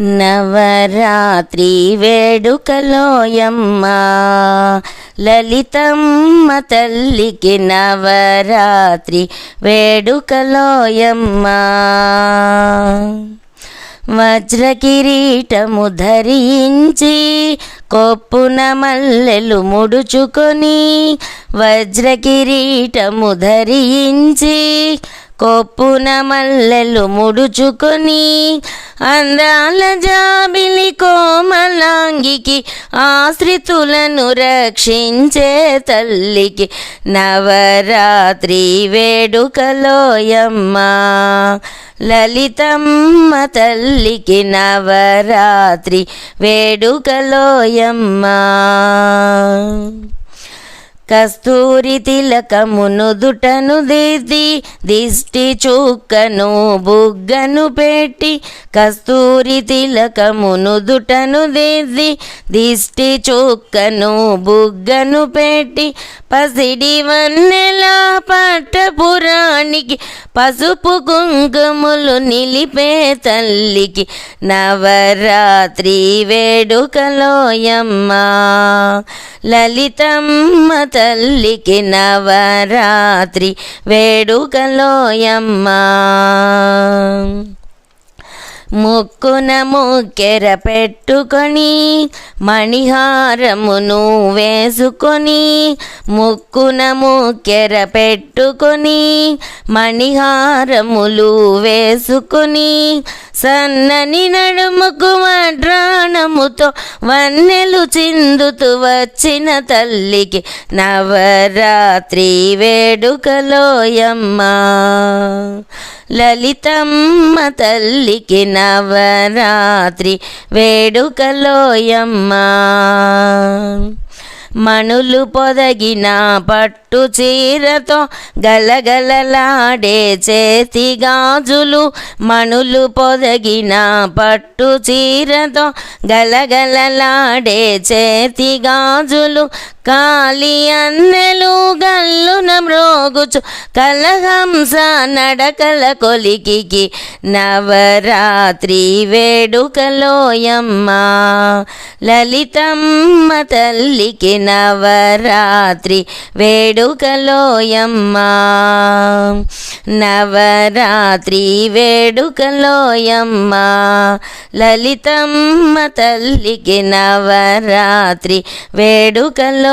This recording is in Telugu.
నవరాత్రి వేడుకలోయమ్మ. లలితమ్మ తల్లికి నవరాత్రి వేడుకలోయమ్మ. వజ్రకిరీటము ధరించి కొప్పున మల్లెలు ముడుచుకొని వజ్రకిరీటము ధరించి కొప్పున మల్లెలు ముడుచుకొని అందాల జాబిలి కోమలాంగికి ఆశ్రితులను రక్షించే తల్లికి నవరాత్రి వేడుకలోయమ్మ లలితమ్మ తల్లికి నవరాత్రి వేడుకలోయమ్మ కస్తూరి తిలకమును దుటను దిద్ది దిష్టి చుక్కను బుగ్గను పెట్టి కస్తూరి తిలకమును దుటను దిద్ది దిష్టి చుక్కను బుగ్గను పెట్టి పసిడి వన్నెల పట్టపురానికి పసుపు కుంకుములు నిలిపే తల్లికి నవరాత్రి వేడుకలోయమ్మ. లలితమ్మ తల్లికి నవరాత్రి వేడుకలోయమ్మా. ముక్కున ముక్కెర పెట్టుకొని మణిహారమును వేసుకొని ముక్కున ముక్కెర పెట్టుకొని మణిహారములు వేసుకొని సన్నని నడుముకు వడ్రాణముతో వన్నెలు చిందుతూ వచ్చిన తల్లికి నవరాత్రి వేడుకలోయమ్మా. లలితమ్మ తల్లికి నవరాత్రి వేడుకలోయమ్మ. మణులు పొదగిన పట్టు చీరతో గలగలలాడే చేతి గాజులు. మణులు పొదగిన పట్టు చీరతో గలగలలాడే చేతి గాజులు. కాలి అన్నెలు గల్లున మ్రోగుచు కలహంస నడకల కొలికి నవరాత్రి వేడుకలోయమ్మ. లలితమ్మ తల్లికి నవరాత్రి వేడుకలోయమ్మా. నవరాత్రి వేడుకలోయమ్మా. లలితమ్మ తల్లికి నవరాత్రి వేడుకలోయమ్మా.